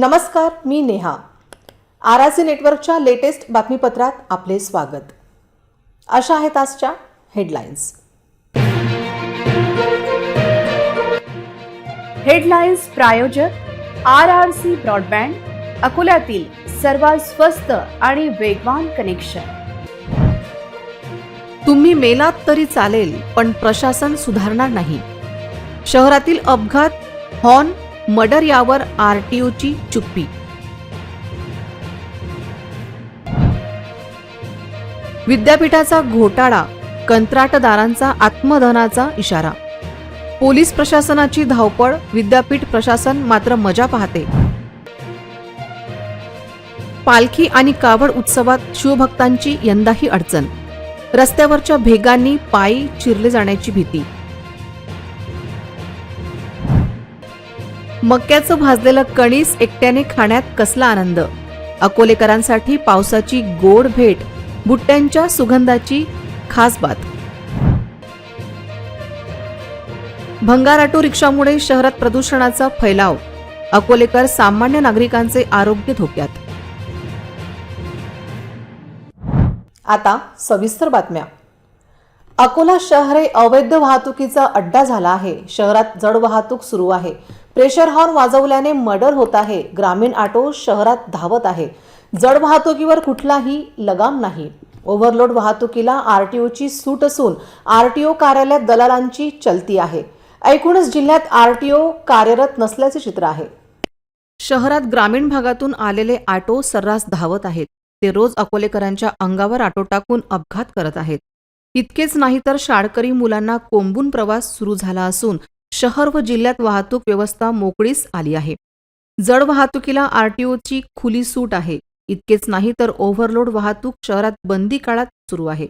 नमस्कार मी नेहा. आरासी नेटवर्कच्या लेटेस्ट बातमीपत्रात आपले स्वागत. अशा आहेत आजच्या हेडलाईन्स. हेडलाईन्स प्रायोजक आर आर सी ब्रॉडबँड अकोल्यातील सर्वात स्वस्त आणि वेगवान कनेक्शन. तुम्ही मेलात तरी चालेल पण प्रशासन सुधारणार नाही. शहरातील अपघात हॉर्न मर्डर यावर आरटीओची चुप्पी. विद्यापीठाचा घोटाळा कंत्राटदारांचा आत्मधनाचा इशारा. पोलीस प्रशासनाची धावपळ विद्यापीठ प्रशासन मात्र मजा पाहते. पालखी आणि कावड उत्सवात शिवभक्तांची यंदाही अडचण. रस्त्यावरच्या भेगांनी पायी चिरले जाण्याची भीती. मक्याचं भाजलेलं कणीस एकट्याने खाण्यात कसला आनंद? अकोलेकरांसाठी पावसाची गोड भेट बुट्ट्यांच्या सुगंधाची खास बात. भंगार ऑटो रिक्षामुळे शहरात प्रदूषणाचा फैलाव अकोलेकर सामान्य नागरिकांचे आरोग्य धोक्यात. आता सविस्तर बातम्या. अकोला शहर हे अवैध वाहतुकीचा अड्डा झाला आहे. शहरात जड वाहतूक सुरू आहे. प्रेशर हॉर्न वाजवल्याने मर्डर होत आहे. ग्रामीण ऑटो शहरात धावत आहे. जड वाहतुकीवर कुठलाही लगाम नाही. ओव्हरलोड वाहतुकीला आरटीओची सूट असून आरटीओ कार्यालयात दलालांची चलती आहे. एकूणच जिल्ह्यात आरटीओ कार्यरत नसल्याचे चित्र आहे. शहरात ग्रामीण भागातून आलेले ऑटो सर्रास धावत आहेत. ते रोज अकोलेकरांच्या अंगावर ऑटो टाकून अपघात करत आहेत. इतकेच नाही तर शाळकरी मुलांना कोंबून प्रवास सुरू झाला असून शहर व जिल्ह्यात वाहतूक व्यवस्था मोकळीच आली आहे. जड वाहतुकीला आरटीओची खुली सूट आहे. इतकेच नाही तर ओव्हरलोड वाहतूक शहरात बंदी काळात सुरू आहे.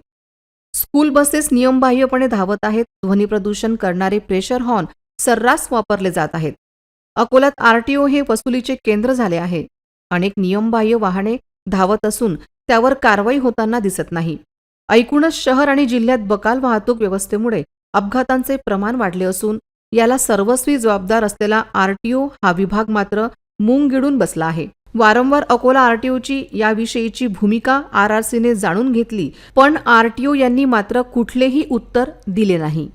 स्कूल बसेस नियमबाह्यपणे धावत आहेत. ध्वनी प्रदूषण करणारे प्रेशर हॉर्न सर्रास वापरले जात आहेत. अकोल्यात आरटीओ हे वसुलीचे केंद्र झाले आहे. अनेक नियमबाह्य वाहने धावत असून त्यावर कारवाई होताना दिसत नाही. ऐकूनच शहर आणि जिल्ह्यात बकाल वाहतूक व्यवस्थेमुळे अपघातांचे प्रमाण वाढले असून याला सर्वस्वी जबाबदार असलेला आरटीओ हा विभाग मात्र मूंग बसला आहे. वारंवार अकोला आरटीओची याविषयीची भूमिका आर आर सीने जाणून घेतली पण आरटीओ यांनी मात्र कुठलेही उत्तर दिले नाही.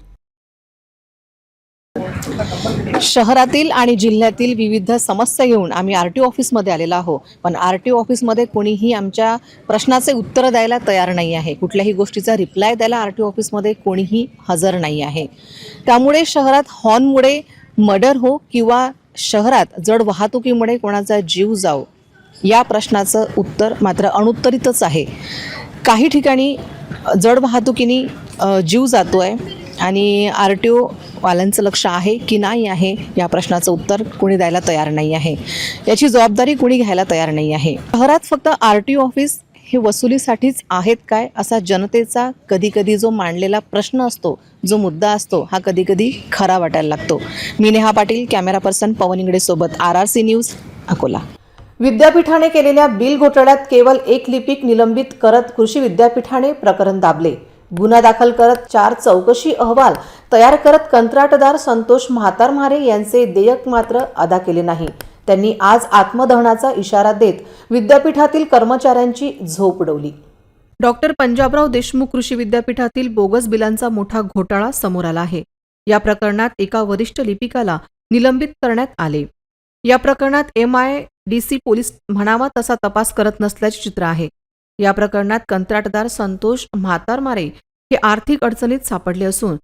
शहरातील आणि जिल्ह्यातील विविध समस्या घेऊन आम्ही आर टी ऑफिसमध्ये आलेलो आहोत. पण आर टी ऑफिसमध्ये कोणीही आमच्या प्रश्नाचे उत्तर द्यायला तयार नाही आहे. कुठल्याही गोष्टीचा रिप्लाय द्यायला आर टी ऑफिसमध्ये कोणीही हजर नाही आहे. त्यामुळे शहरात हॉर्नमुळे मर्डर हो किंवा शहरात जड वाहतुकीमुळे कोणाचा जीव जाओ या प्रश्नाचं उत्तर मात्र अनुत्तरितच आहे. काही ठिकाणी जड वाहतुकीने जीव जातो आहे आणि आर टी ओवाल्यांचं लक्ष आहे की नाही आहे या प्रश्नाचं उत्तर कुणी द्यायला तयार नाही आहे. याची जबाबदारी कुणी घ्यायला तयार नाही आहे. शहरात फक्त आर टी ओ ऑफिस हे वसुलीसाठीच आहेत काय असा जनतेचा कधीकधी जो मांडलेला प्रश्न असतो जो मुद्दा असतो हा कधीकधी खरा वाटायला लागतो. मी नेहा पाटील कॅमेरा पर्सन पवन इंगडे सोबत R R C news Akola. विद्यापीठाने केलेल्या बिल घोटाळ्यात केवळ एक लिपिक निलंबित करत कृषी विद्यापीठाने प्रकरण दाबले. गुन्हा दाखल करत चार चौकशी अहवाल तयार करत कंत्राटदार संतोष म्हातारमारे यांचे देयक मात्र अदा केले नाही. त्यांनी आज आत्मदहनाचा इशारा देत विद्यापीठातील कर्मचाऱ्यांची झोप उडवली. डॉक्टर पंजाबराव देशमुख कृषी विद्यापीठातील बोगस बिलांचा मोठा घोटाळा समोर आला आहे. या प्रकरणात एका वरिष्ठ लिपिकाला निलंबित करण्यात आले. या प्रकरणात M I D C police म्हणावा तसा तपास करत नसल्याचे चित्र आहे. या प्रकरणात कंत्राटदार संतोष म्हातारमारे हे आर्थिक अडचणीत सापडले असून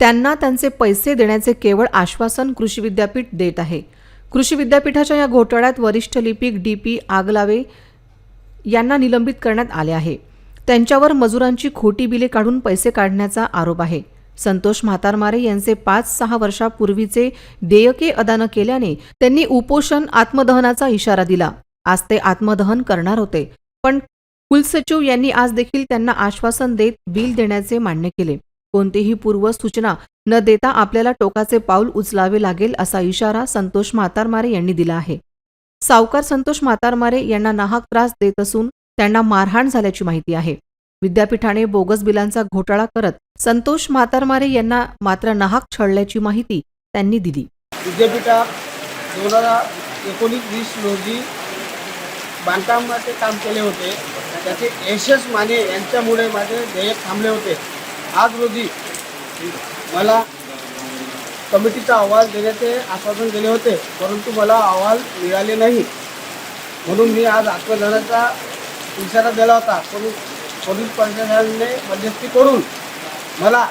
त्यांना त्यांचे पैसे देण्याचे केवळ आश्वासन कृषी विद्यापीठ देत आहे. कृषी विद्यापीठाच्या या घोटाळ्यात वरिष्ठ लिपिक डी पी आगलावे यांना निलंबित करण्यात आले आहे. त्यांच्यावर मजुरांची खोटी बिले काढून पैसे काढण्याचा आरोप आहे. संतोष म्हातारमारे यांचे पाच सहा वर्षापूर्वीचे देयके अदा न केल्याने त्यांनी उपोषण आत्मदहनाचा इशारा दिला. आज ते आत्मदहन करणार होते. पण कुलसचिव यांनी आज देखील त्यांना आश्वासन देत बिल देण्याचे मान्य केले. कोणतीही पूर्व सूचना न देता आपल्याला टोकाचे पाऊल उचलावे लागेल असा इशारा संतोष म्हातारमारे यांनी दिला आहे. सावकार संतोष म्हातारमारे यांना नाहक त्रास देत असून त्यांना मारहाण झाल्याची माहिती आहे. विद्यापीठाने बोगस बिलांचा घोटाळा करत संतोष म्हातारमारे यांना मात्र नाहक छळल्याची माहिती त्यांनी दिली. विद्यापीठात दोन हजार एकोणीस वीस रोजी बांधकामाचे काम केले होते. त्याचे यशस माने यांच्यामुळे माझे देयक थांबले होते. आज रोजी मला कमिटीचा अहवाल देण्याचे आश्वासन दिले होते परंतु मला अहवाल मिळाले नाही. म्हणून मी आज आत्मदानाचा इशारा दिला होता. पोलीस पोलीस प्रशासनाने मध्यस्थी करून मला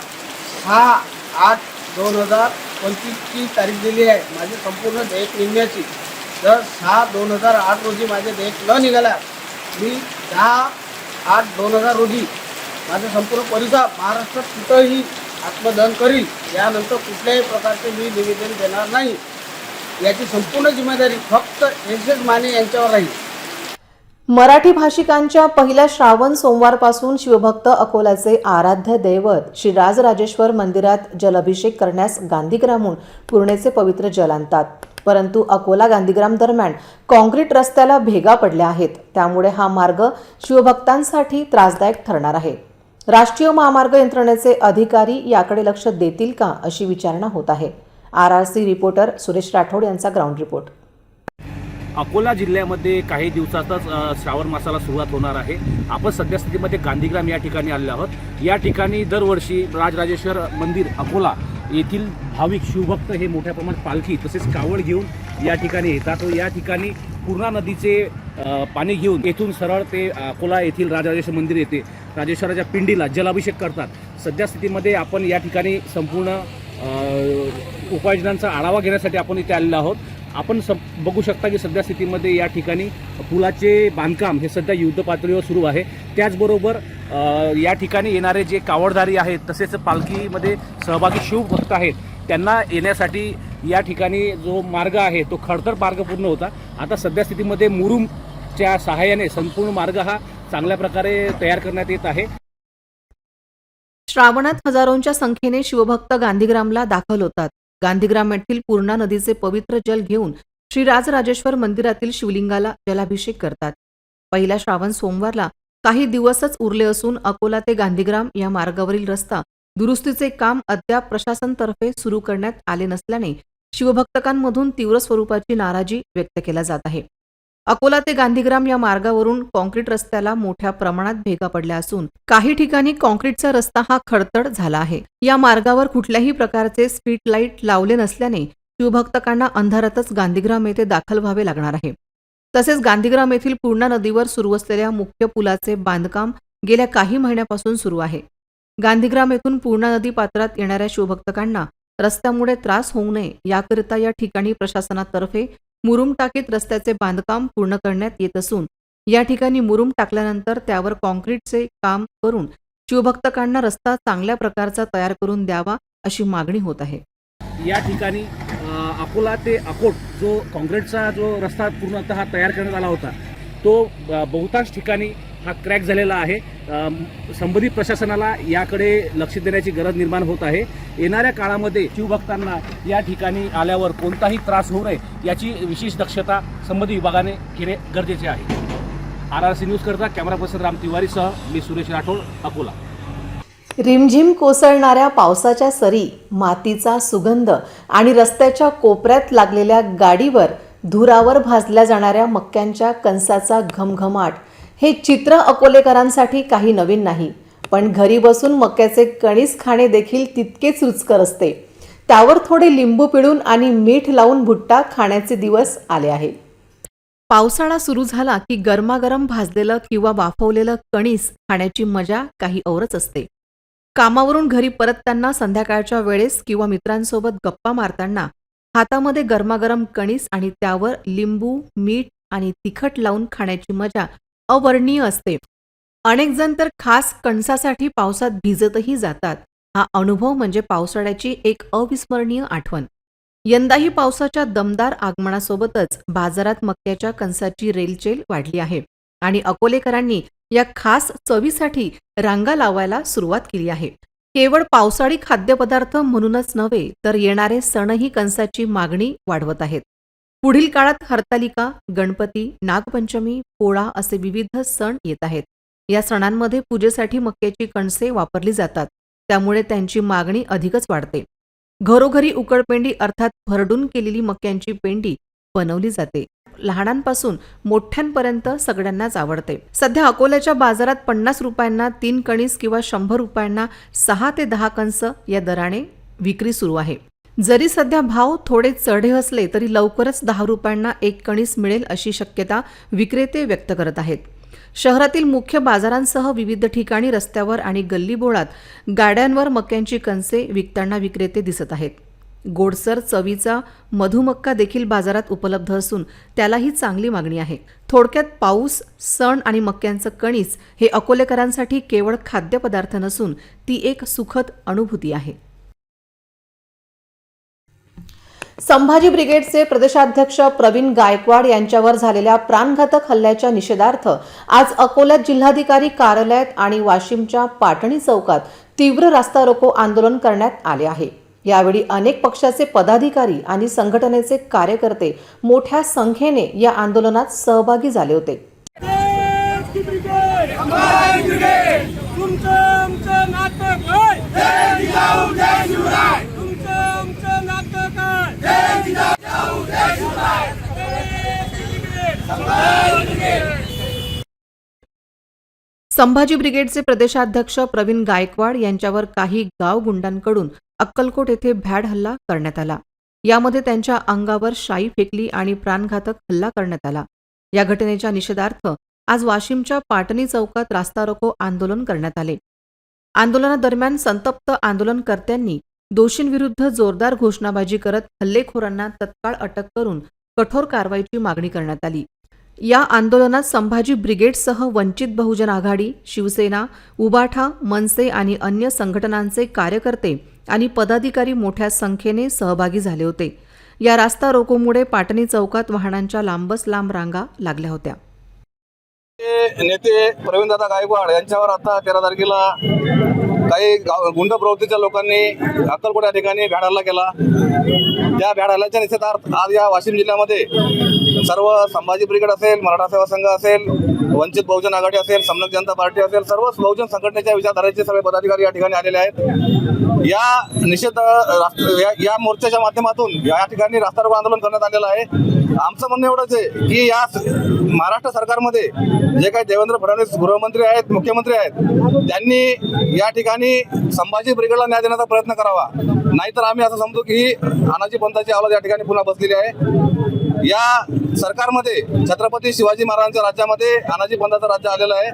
सहा आठ दोन हजार पंचवीसची तारीख दिली आहे. माझी संपूर्ण देयक निघण्याची जर सहा दोन हजार आठ रोजी माझे देश न निघाला मी दहा आठ दोन हजार रोजी माझा संपूर्ण परिसर महाराष्ट्रात कुठंही आत्मदहन करील यानंतर कुठल्याही प्रकारचे मी निवेदन देणार नाही. याची संपूर्ण जिम्मेदारी फक्त एस एस माने यांच्यावर राहील. मराठी भाषिकांच्या पहिल्या श्रावण सोमवारपासून शिवभक्त अकोलाचे आराध्य दैवत श्री राजराजेश्वर मंदिरात जलाभिषेक करण्यास गांधीग्रामहून पूर्णेचे पवित्र जल आणतात. परंतु अकोला गांधीग्राम दरम्यान कॉन्क्रीट रस्त्याला भेगा पडल्या आहेत. त्यामुळे हा मार्ग शिवभक्तांसाठी त्रासदायक ठरणार आहे. राष्ट्रीय महामार्ग यंत्रणेचे अधिकारी याकडे लक्ष देतील का अशी विचारणा होत आहे. R R C reporter Suresh Rathod यांचा ग्राउंड रिपोर्ट. अकोला जिल्ह्यामध्ये काही दिवसातच श्रावण मासाला सुरुवात होणार आहे. आपण सद्यस्थितीमध्ये गांधीग्राम या ठिकाणी आलेलो आहोत. या ठिकाणी दरवर्षी राजराजेश्वर मंदिर अकोला येथील भाविक शिवभक्त हे मोठ्या प्रमाणात पालखी तसेच कावड घेऊन या ठिकाणी येतात. व या ठिकाणी पूर्णा नदीचे पाणी घेऊन येथून सरळ ते अकोला येथील राजराजेश्वर मंदिर येते राजेश्वराच्या पिंडीला जलाभिषेक करतात. सद्यस्थितीमध्ये आपण या ठिकाणी संपूर्ण उपाययोजनांचा आढावा घेण्यासाठी आपण इथे आलेलो आहोत. आपण स बघू शकता की सध्या स्थितीमध्ये या ठिकाणी पुलाचे बांधकाम हे सध्या युद्ध पातळीवर सुरू आहे. त्याचबरोबर या ठिकाणी येणारे जे कावडधारी आहेत तसेच पालखीमध्ये सहभागी शिवभक्त आहेत त्यांना येण्यासाठी या ठिकाणी जो मार्ग आहे तो खडतर मार्ग पूर्ण होता. आता सध्या स्थितीमध्ये मुरुमच्या सहाय्याने संपूर्ण मार्ग हा चांगल्या प्रकारे तयार करण्यात येत आहे. श्रावणात हजारोंच्या संख्येने शिवभक्त गांधीग्रामला दाखल होतात. गांधीग्राम येथील पूर्णा नदीचे पवित्र जल घेऊन श्री राजराजेश्वर मंदिरातील शिवलिंगाला जलाभिषेक करतात. पहिला श्रावण सोमवारला काही दिवसच उरले असून अकोला ते गांधीग्राम या मार्गावरील रस्ता दुरुस्तीचे काम अद्याप प्रशासनतर्फे सुरू करण्यात आले नसल्याने शिवभक्तकांमधून तीव्र स्वरूपाची नाराजी व्यक्त केला जात आहे. अकोला ते गांधीग्राम या मार्गावरून कॉन्क्रीट रस्त्याला मोठ्या प्रमाणात भेगा पडल्या असून काही ठिकाणी कॉन्क्रीटचा रस्ता हा खडतड झाला आहे. या मार्गावर कुठल्याही प्रकारचे स्ट्रीट लाइट लावले नसल्याने शिवभक्तकांना अंधारातच गांधीग्राम येथे दाखल व्हावे लागणार आहे. तसेच गांधीग्राम येथील पूर्णा नदीवर सुरू असलेल्या मुख्य पुलाचे बांधकाम गेल्या काही महिन्यापासून सुरू आहे. गांधीग्राम येथून पूर्णा नदी पात्रात येणाऱ्या शिवभक्तकांना रस्त्यामुळे त्रास होऊ नये याकरिता या ठिकाणी प्रशासनातर्फे मुरुम टाकीत रस्त्याचे बांधकाम पूर्ण करण्यात येत असून या ठिकाणी मुरुम टाकल्यानंतर त्यावर कॉन्क्रीटचे काम करून शिवभक्तकांना रस्ता चांगल्या प्रकारचा तयार करून द्यावा अशी मागणी होत आहे. या ठिकाणी अकोला ते अकोट जो काँक्रीटचा जो रस्ता पूर्णतः तयार करण्यात आला होता तो बहुतांश ठिकाणी हा क्रॅक झालेला आहे. संबंधित प्रशासनाला याकडे लक्ष देण्याची गरज निर्माण होत आहे. येणाऱ्या काळामध्ये शिवभक्तांना या ठिकाणी आल्यावर कोणताही त्रास होऊ नये याची विशेष दक्षता संबंधित विभागाने घेणे गरजेचे आहे. आर आर सी न्यूज करता कॅमेरा पर्सन राम तिवारीसह मी सुरेश राठोड अकोला. रिमझिम कोसळणाऱ्या पावसाच्या सरी मातीचा सुगंध आणि रस्त्याच्या कोपऱ्यात लागलेल्या गाडीवर धुरावर भाजल्या जाणाऱ्या मक्क्यांच्या कणसाचा घमघमाट हे चित्र अकोलेकरांसाठी काही नवीन नाही पण घरी बसून मक्याचे कणीस खाणे देखील तितकेच रुचकर असते. त्यावर थोडे लिंबू पिळून आणि मीठ लावून भुट्टा खाण्याचे दिवस आले आहेत. पावसाळा सुरू झाला की गरमागरम भाजलेलं किंवा वाफवलेलं कणीस खाण्याची मजा काही औरच असते. कामावरून घरी परतताना संध्याकाळच्या वेळेस किंवा मित्रांसोबत गप्पा मारताना हातामध्ये गरमागरम कणीस आणि त्यावर लिंबू मीठ आणि तिखट लावून खाण्याची मजा अवर्णीय असते. अनेकजण तर खास कणसासाठी पावसात भिजतही जातात. हा अनुभव म्हणजे पावसाळ्याची एक अविस्मरणीय आठवण. यंदाही पावसाच्या दमदार आगमनासोबतच बाजारात मक्याच्या कणसाची रेलचेल वाढली आहे आणि अकोलेकरांनी या खास चवीसाठी रांगा लावायला सुरुवात केली आहे. केवळ पावसाळी खाद्यपदार्थ म्हणूनच नव्हे तर येणारे सणही कणसाची मागणी वाढवत आहेत. पुढील काळात हरतालिका गणपती नागपंचमी पोळा असे विविध सण येत आहेत. या सणांमध्ये पूजेसाठी मक्याची कणसे वापरली जातात. त्यामुळे त्यांची मागणी अधिकच वाढते. घरोघरी उकडपेंडी अर्थात भरडून केलेली मक्यांची पेंडी बनवली जाते. लहानांपासून मोठ्यांपर्यंत सगळ्यांनाच आवडते. सध्या अकोल्याच्या बाजारात पन्नास रुपयांना तीन कणीस किंवा शंभर रुपयांना सहा ते दहा कंस या दराने विक्री सुरू आहे. जरी सध्या भाव थोडे चढे असले तरी लवकरच दहा रुपयांना एक कणीस मिळेल अशी शक्यता विक्रेते व्यक्त करत आहेत. शहरातील मुख्य बाजारांसह विविध ठिकाणी रस्त्यावर आणि गल्लीबोळात गाड्यांवर मक्यांची कणसे विकताना विक्रेते दिसत आहेत. गोडसर चवीचा मधुमक्का देखील बाजारात उपलब्ध असून त्यालाही चांगली मागणी आहे. थोडक्यात पाऊस सण आणि मक्यांचं कणीस हे अकोलेकरांसाठी केवळ खाद्यपदार्थ नसून ती एक सुखद अनुभूती आहे. संभाजी ब्रिगेडचे प्रदेशाध्यक्ष प्रवीण गायकवाड यांच्यावर झालेल्या प्राणघातक हल्ल्याच्या निषेधार्थ आज अकोल्यात जिल्हाधिकारी कार्यालयात आणि वाशिमच्या पाटणी चौकात तीव्र रास्ता रोको आंदोलन करण्यात आले आहे. यावेळी अनेक पक्षाचे पदाधिकारी आणि संघटनेचे कार्यकर्ते मोठ्या संख्येने या आंदोलनात सहभागी झाले होते. तुमचं नातं आमचं नातं काय जय जिजाऊ जय शिवराय संभाजी ब्रिगेडचे प्रदेशाध्यक्ष प्रवीण गायकवाड यांच्यावर काही गाव गुंडांकडून अक्कलकोट येथे भॅड हल्ला करण्यात आला. यामध्ये त्यांच्या अंगावर शाई फेकली आणि प्राणघातक हल्ला करण्यात आला. या घटनेच्या निषेधार्थ आज वाशिमच्या पाटणी चौकात रास्ता रोको आंदोलन करण्यात आले. आंदोलनादरम्यान संतप्त आंदोलनकर्त्यांनी दोषींविरुद्ध जोरदार घोषणाबाजी करत हल्लेखोरांना तत्काळ अटक करून कठोर कारवाईची मागणी करण्यात आली. या आंदोलनात संभाजी ब्रिगेडसह वंचित बहुजन आघाडी शिवसेना उबाठा मनसे आणि अन्य संघटनांचे कार्यकर्ते आणि पदाधिकारी मोठ्या संख्येने सहभागी झाले होते. या रास्ता रोकोमुळे पाटणी चौकात वाहनांच्या लांबच लांब रांगा लागल्या होत्या. नेते प्रवीणदादा गायकवाड यांच्यावर आता तेरा तारखेला काही गाव गुंड प्रवृत्तीच्या लोकांनी अक्कलकोट या ठिकाणी भ्याड हल्ला केला. त्या भ्याड हल्ल्याच्या निषेधार्थ आज या वाशिम जिल्ह्यामध्ये सर्व संभाजी ब्रिगेड असेल मराठा सेवा संघ असेल वंचित बहुजन आघाडी असेल समनक जनता पार्टी असेल सर्वच बहुजन संघटनेच्या विचारधारेचे सगळे पदाधिकारी या ठिकाणी आलेले आहेत. या निषेध या- या मोर्चाच्या माध्यमातून या ठिकाणी रास्ता रोको आंदोलन करण्यात आलेलं आहे. आमचं म्हणणं एवढंच आहे की या महाराष्ट्र सरकारमध्ये जे काही देवेंद्र फडणवीस गृहमंत्री आहेत मुख्यमंत्री आहेत त्यांनी या ठिकाणी संभाजी ब्रिगेडला न्याय देण्याचा प्रयत्न करावा. नाहीतर आम्ही असं समजू की अनाजी पंथाची आवलाद या ठिकाणी पुन्हा बसलेली आहे. या सरकारमध्ये छत्रपती शिवाजी महाराजांच्या राज्यामध्ये अनाजी पंथाचं राज्य आलेलं आहे.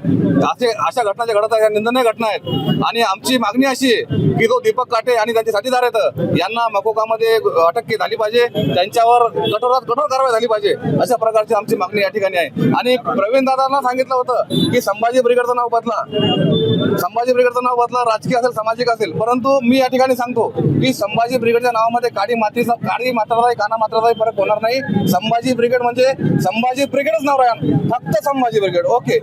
असे अशा घटना ज्या घडत आहेत या निंदनीय घटना आहेत. आणि आमची मागणी अशी आहे की जो दीपक काटे आणि त्यांचे साथीदार आहेत यांना मकोकामध्ये अटक झाली पाहिजे. त्यांच्यावर कठोरात कठोर कारवाई झाली पाहिजे अशा प्रकारची आमची मागणी या ठिकाणी आहे. आणि प्रवीण दादांना सांगितलं होतं की संभाजी ब्रिगेडचं नाव बदला. संभाजी ब्रिगेडचं नाव बदला राजकीय असेल सामाजिक असेल परंतु मी या ठिकाणी सांगतो की संभाजी ब्रिगेडच्या नावामध्ये काडी मातीचा काडी मात्राचाही काना मात्राचाही फरक होणार नाही. संभाजी ब्रिगेड म्हणजे संभाजी ब्रिगेडच नाव राहील. फक्त संभाजी ब्रिगेड. ओके.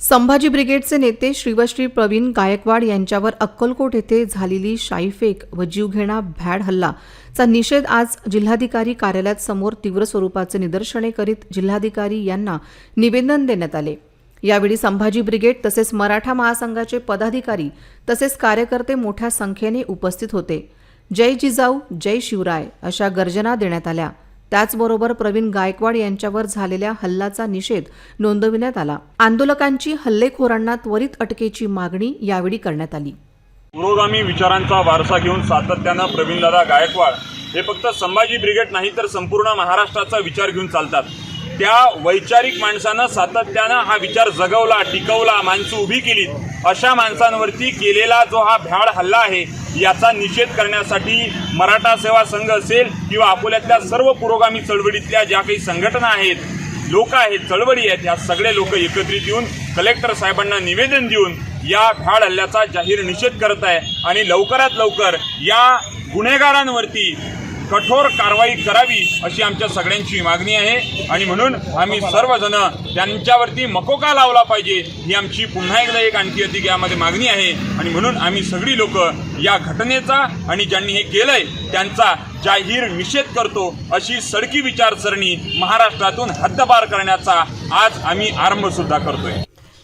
संभाजी ब्रिगेडचे नेते श्रीवश्री प्रवीण गायकवाड यांच्यावर अक्कलकोट येथे झालेली शाईफेक व जीवघेणा भॅड हल्ला. चा निषेध आज जिल्हाधिकारी कार्यालयात समोर तीव्र स्वरूपाचे निदर्शने करीत जिल्हाधिकारी यांना निवेदन देण्यात आले. यावेळी संभाजी ब्रिगेड तसेच मराठा महासंघाचे पदाधिकारी तसेच कार्यकर्ते मोठ्या संख्येने उपस्थित होते. जय जिजाऊ जय शिवराय अशा गर्जना देण्यात आल्या. त्याचबरोबर प्रवीण गायकवाड यांच्यावर झालेल्या हल्लाचा निषेध नोंदविण्यात आला. आंदोलकांची हल्लेखोरांना त्वरित अटकेची मागणी यावेळी करण्यात आली. पुरोगामी विचारांचा वारसा घेऊन सातत्यानं प्रवीणदादा गायकवाड हे फक्त संभाजी ब्रिगेड नाही तर संपूर्ण महाराष्ट्राचा विचार घेऊन चालतात. त्या वैचारिक माणसानं सातत्यानं हा विचार जगवला टिकवला माणसं उभी केली अशा माणसांवरती केलेला जो हा भ्याड हल्ला आहे याचा निषेध करण्यासाठी मराठा सेवा संघ असेल किंवा अकोल्यातल्या सर्व पुरोगामी चळवळीतल्या ज्या काही संघटना आहेत लोक आहेत चळवळी आहेत या सगळे लोक एकत्रित येऊन कलेक्टर साहेबांना निवेदन देऊन या भ्याड हल्ल्याचा जाहीर निषेध करत आहे आणि लवकरात लवकर या गुन्हेगारांवरती कठोर कारवाई करावी अशी आमच्या सगळ्यांची मागणी आहे. आणि म्हणून आम्ही सर्वजण त्यांच्यावरती मकोका लावला पाहिजे ही आमची पुन्हा एकदा एक आणखी अधिक यामध्ये मागणी आहे. आणि म्हणून आम्ही सगळी लोक या घटनेचा आणि ज्यांनी हे केलंय त्यांचा जाहीर निषेध करतो अशी सडकी विचारसरणी महाराष्ट्रातून हद्दपार करण्याचा आज आम्ही आरंभ सुद्धा करतोय.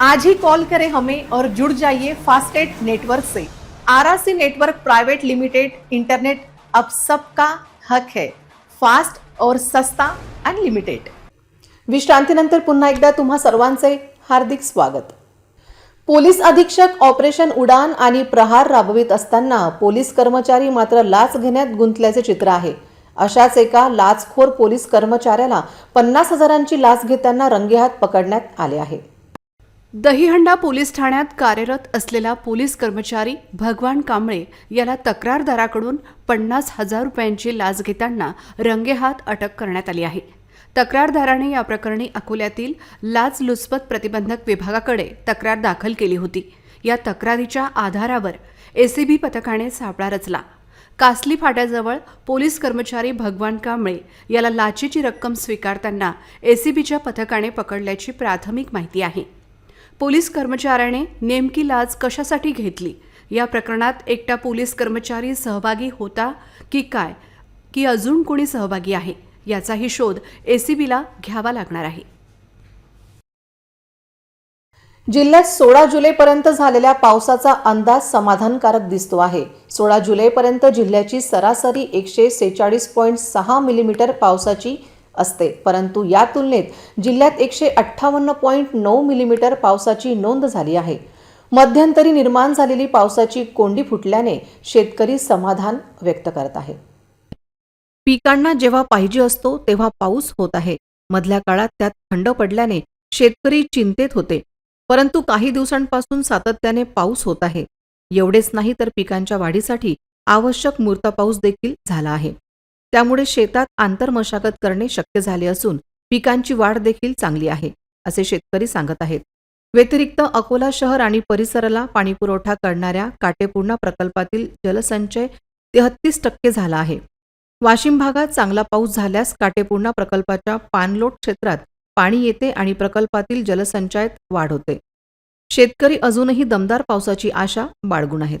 आज ही कॉल करें हमें और जुड़ जाइए फास्टेट नेटवर्क से। RRC network private limited internet अब सबका हक है। फास्ट और सस्ता अनलिमिटेड विश्रांतीनंतर पुन्हा एकदा तुम्हा सर्वांचे हार्दिक स्वागत। पोलीस अधीक्षक ऑपरेशन उडान आणि प्रहार राबवित असताना पोलीस कर्मचारी मात्र लाच घेण्यात गुंतल्याचे चित्र आहे. अशाच एका लाचखोर पोलीस कर्मचाऱ्याला पन्नास हजारांची लाच घेताना रंगेहात पकडण्यात आले आहे. दहीहंडा पोलीस ठाण्यात कार्यरत असलेला पोलीस कर्मचारी भगवान कांबळे याला तक्रारदाराकडून पन्नास हजार रुपयांची लाच घेताना रंगेहात अटक करण्यात आली आहे. तक्रारदाराने या प्रकरणी अकोल्यातील लाच लुचपत प्रतिबंधक विभागाकडे तक्रार दाखल केली होती. या तक्रारीच्या आधारावर एसीबी पथकाने सापळा रचला. कासली फाट्याजवळ पोलीस कर्मचारी भगवान कांबळे याला लाचेची रक्कम स्वीकारताना एसीबीच्या पथकाने पकडल्याची प्राथमिक माहिती आहे. पोलीस कर्मचाऱ्याने नेमकी लाच कशासाठी घेतली? या प्रकरणात एकटा पोलीस कर्मचारी सहभागी होता की काय? की अजून कोणी सहभागी आहे? याचाही शोध एसीबीला घ्यावा लागणार आहे. जिल्ह्यात सोळा जुलैपर्यंत झालेल्या पावसाचा अंदाज समाधानकारक दिसतो आहे. सोळा जुलैपर्यंत जिल्ह्याची सरासरी एकशे सेहेचाळीस पॉईंट सहा मिलीमीटर पावसाची असते. परंतु या तुलनेत जिल्ह्यात एकशे अठ्ठावन्न पॉईंट नऊ मिलीमीटर पावसाची नोंद झाली आहे. मध्यंतरी निर्माण झालेली पावसाची कोंडी फुटल्याने शेतकरी समाधान व्यक्त करत आहे. पिकांना जेव्हा पाहिजे असतो तेव्हा पाऊस होत आहे. मधल्या काळात त्यात थंड पडल्याने शेतकरी चिंतेत होते. परंतु काही दिवसांपासून सातत्याने पाऊस होत आहे. एवढेच नाही तर पिकांच्या वाढीसाठी आवश्यक मूर्त पाऊस देखील झाला आहे. त्यामुळे शेतात आंतरमशागत करणे शक्य झाले असून पिकांची वाढ देखील चांगली आहे असे शेतकरी सांगत आहेत. व्यतिरिक्त अकोला शहर आणि परिसराला पाणीपुरवठा करणाऱ्या काटेपूर्णा प्रकल्पातील जलसंचय तेहत्तीस टक्के झाला आहे. वाशिम भागात चांगला पाऊस झाल्यास काटेपूर्णा प्रकल्पाच्या पाणलोट क्षेत्रात पाणी येते आणि प्रकल्पातील जलसंचयात वाढ होते. शेतकरी अजूनही दमदार पावसाची आशा बाळगून आहेत.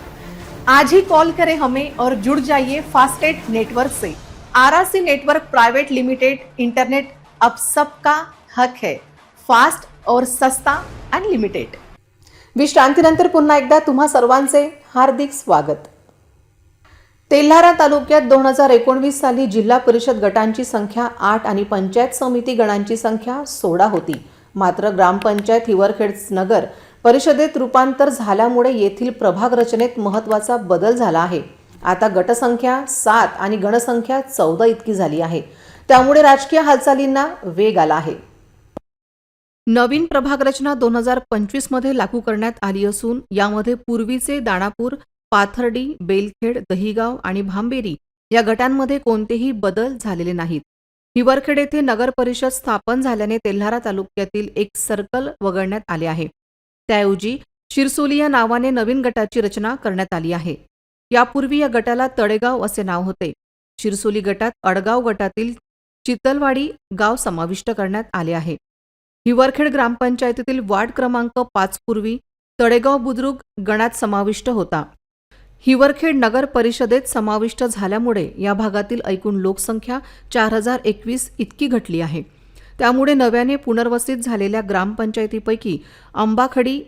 आज ही कॉल करें हमें और जुड़ जाइए फास्टेट नेटवर्क से। RRC network private limited internet अब सबका हक है। फास्ट और सस्ता अनलिमिटेड विश्रांतीनंतर पुन्हा एकदा तुम्हा सर्वांचे हार्दिक स्वागत। तेल्हारा तालुक्यात दोन हजार एकोणवीस साली जिल्हा परिषद गटांची संख्या आठ आणि पंचायत समिती गणांची संख्या सोळा होती. मात्र ग्रामपंचायत हिवरखेड नगर परिषदेत रूपांतर झाल्यामुळे येथील प्रभाग रचनेत महत्त्वाचा बदल झाला आहे. आता गटसंख्या सात आणि गणसंख्या चौदा इतकी झाली आहे. त्यामुळे राजकीय हालचालींना वेग आला आहे. नवीन प्रभाग रचना दोन हजार पंचवीसमध्ये लागू करण्यात आली असून यामध्ये पूर्वीचे दाणापूर पाथर्डी बेलखेड दहिगाव आणि भांबेरी या गटांमध्ये कोणतेही बदल झालेले नाहीत. हिवरखेड येथे नगर परिषद स्थापन झाल्याने तेल्हारा तालुक्यातील एक सर्कल वगळण्यात आले आहे. त्याऐवजी शिरसोली या नावाने नवीन गटाची रचना करण्यात आली आहे. यापूर्वी या गटाला तळेगाव असे नाव होते. शिरसोली गटात अडगाव गटातील चितलवाडी गाव समाविष्ट करण्यात आले आहे. हिवरखेड ग्रामपंचायतीतील वार्ड क्रमांक पाच पूर्वी तळेगाव बुद्रुक गणात समाविष्ट होता. हिवरखेड नगर परिषदेत समाविष्ट झाल्यामुळे या भागातील एकूण लोकसंख्या चार हजार एकवीस इतकी घटली आहे. त्यामुळे नव्याने पुनर्वसित झालेल्या ग्रामपंचायतीपैकी आंबाखडी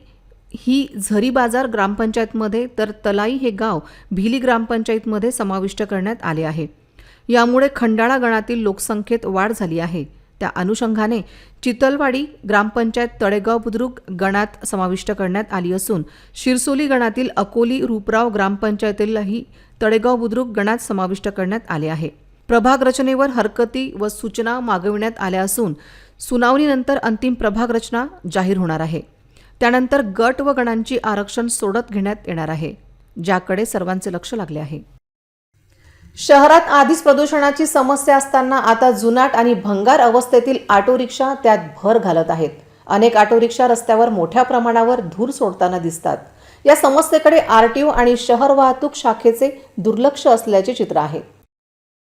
ही झरी बाजार ग्रामपंचायतमध्ये तर तलाई हे गाव भिली ग्रामपंचायतमध्ये समाविष्ट करण्यात आले आहे. यामुळे खंडाळा गणातील लोकसंख्येत वाढ झाली आहे. त्या अनुषंगाने चितलवाडी ग्रामपंचायत तळेगाव बुद्रुक गणात समाविष्ट करण्यात आली असून शिरसोली गणातील अकोली रूपराव ग्रामपंचायतीलाही तळेगाव बुद्रुक गणात समाविष्ट करण्यात आले आहे. प्रभाग रचनेवर हरकती व सूचना मागविण्यात आल्या असून सुनावणीनंतर अंतिम प्रभाग रचना जाहीर होणार आहे. त्यानंतर गट व गणांची आरक्षण सोडत घेण्यात येणार आहे ज्याकडे सर्वांचे लक्ष लागले आहे. शहरात आधीच प्रदूषणाची समस्या असताना आता जुनाट आणि भंगार अवस्थेतील ऑटो रिक्षा त्यात भर घालत आहेत. अनेक ऑटो रिक्षा रस्त्यावर मोठ्या प्रमाणावर धूर सोडताना दिसतात. या समस्येकडे आरटीओ आणि शहर वाहतूक शाखेचे दुर्लक्ष असल्याचे चित्र आहे.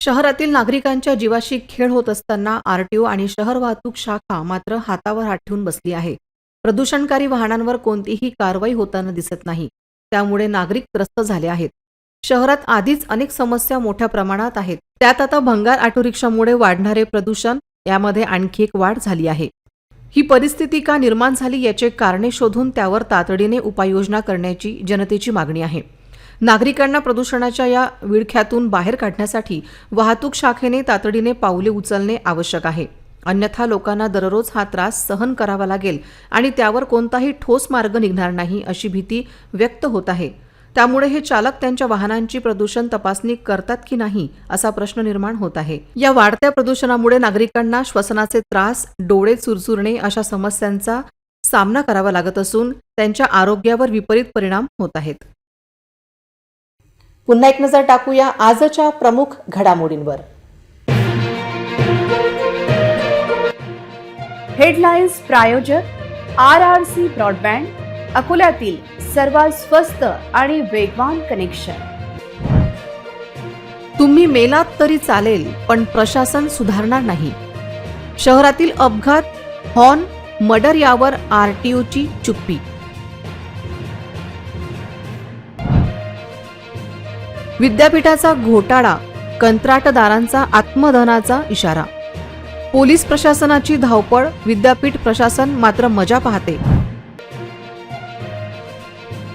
शहरातील नागरिकांच्या जीवाशी खेळ होत असताना आरटीओ आणि शहर वाहतूक शाखा मात्र हातावर हात ठेवून बसली आहे. प्रदूषणकारी वाहनांवर कोणतीही कारवाई होताना दिसत नाही. त्यामुळे नागरिक त्रस्त झाले आहेत. शहरात आधीच अनेक समस्या मोठ्या प्रमाणात आहेत. त्यात आता भंगार ऑटो रिक्षामुळे वाढणारे प्रदूषण यामध्ये आणखी एक वाढ झाली आहे. ही परिस्थिती का निर्माण झाली याचे कारणे शोधून त्यावर तातडीने उपाययोजना करण्याची जनतेची मागणी आहे. नागरिकांना प्रदूषणाच्या या विळख्यातून बाहेर काढण्यासाठी वाहतूक शाखेने तातडीने पावले उचलणे आवश्यक आहे. अन्यथा लोकांना दररोज हा त्रास सहन करावा लागेल आणि त्यावर कोणताही ठोस मार्ग निघणार नाही अशी भीती व्यक्त होत आहे. त्यामुळे हे चालक त्यांच्या वाहनांची प्रदूषण तपासणी करतात की नाही असा प्रश्न निर्माण होत आहे. या वाढत्या प्रदूषणामुळे नागरिकांना श्वसनाचे त्रास डोळे चुरचुरणे अशा समस्यांचा सामना करावा लागत असून त्यांच्या आरोग्यावर विपरीत परिणाम होत आहेत. पुन्हा एक नजर टाकूया आजच्या प्रमुख घडामोडींवर. हेडलाईन्स प्रायोजक आर आर सी ब्रॉडबँड अकोल्यातील सर्वात स्वस्त आणि वेगवान कनेक्शन. तुम्ही मेलात तरी चालेल पण प्रशासन सुधारणार नाही. शहरातील अपघात हॉर्न मर्डर यावर आरटीओची चुप्पी. विद्यापीठाचा घोटाळा कंत्राटदारांचा आत्मधनाचा इशारा. पोलीस प्रशासनाची धावपळ विद्यापीठ प्रशासन मात्र मजा पाहते.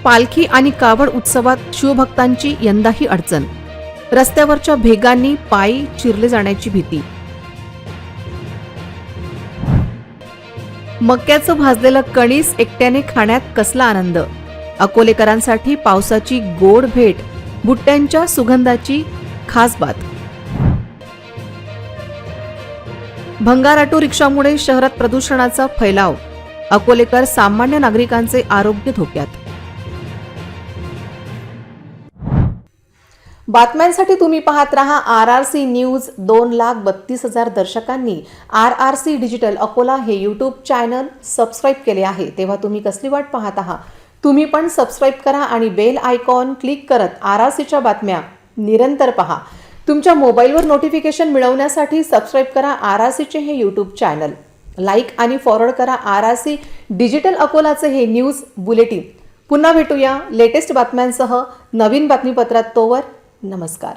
पालखी आणि कावड उत्सवात शिवभक्तांची यंदाही अडचण. रस्त्यावरच्या भेगांनी पायी चिरले जाण्याची भीती. मक्याचं भाजलेलं कणीस एकट्याने खाण्यात कसला आनंद? अकोलेकरांसाठी पावसाची गोड भेट बुट्ट्यांच्या सुगंधाची खास बात. भंगार ऑटो रिक्षामुळे शहरात प्रदूषणाचा फैलाव अकोलेकर सामान्य नागरिकांचे आरोग्य धोक्यात. बातम्यांसाठी तुम्ही पाहत रहा आर आर सी न्यूज दोन लाख बत्तीस हजार दर्शकांनी. R R C digital Akola हे यूट्यूब चॅनल सबस्क्राईब केले आहे. तेव्हा तुम्ही कसली वाट पाहत आहात? तुम्ही पण सबस्क्राईब करा आणि बेल आयकॉन क्लिक करत आर आर सीच्या बातम्या निरंतर पहा. तुमच्या मोबाईलवर नोटिफिकेशन मिळवण्यासाठी सबस्क्राईब करा आर आर सीचे हे यूट्यूब चॅनल लाईक आणि फॉरवर्ड करा आर आर सी डिजिटल अकोलाचे हे न्यूज बुलेटिन पुन्हा भेटूया लेटेस्ट बातम्यांसह नवीन बातमीपत्रात तोवर नमस्कार.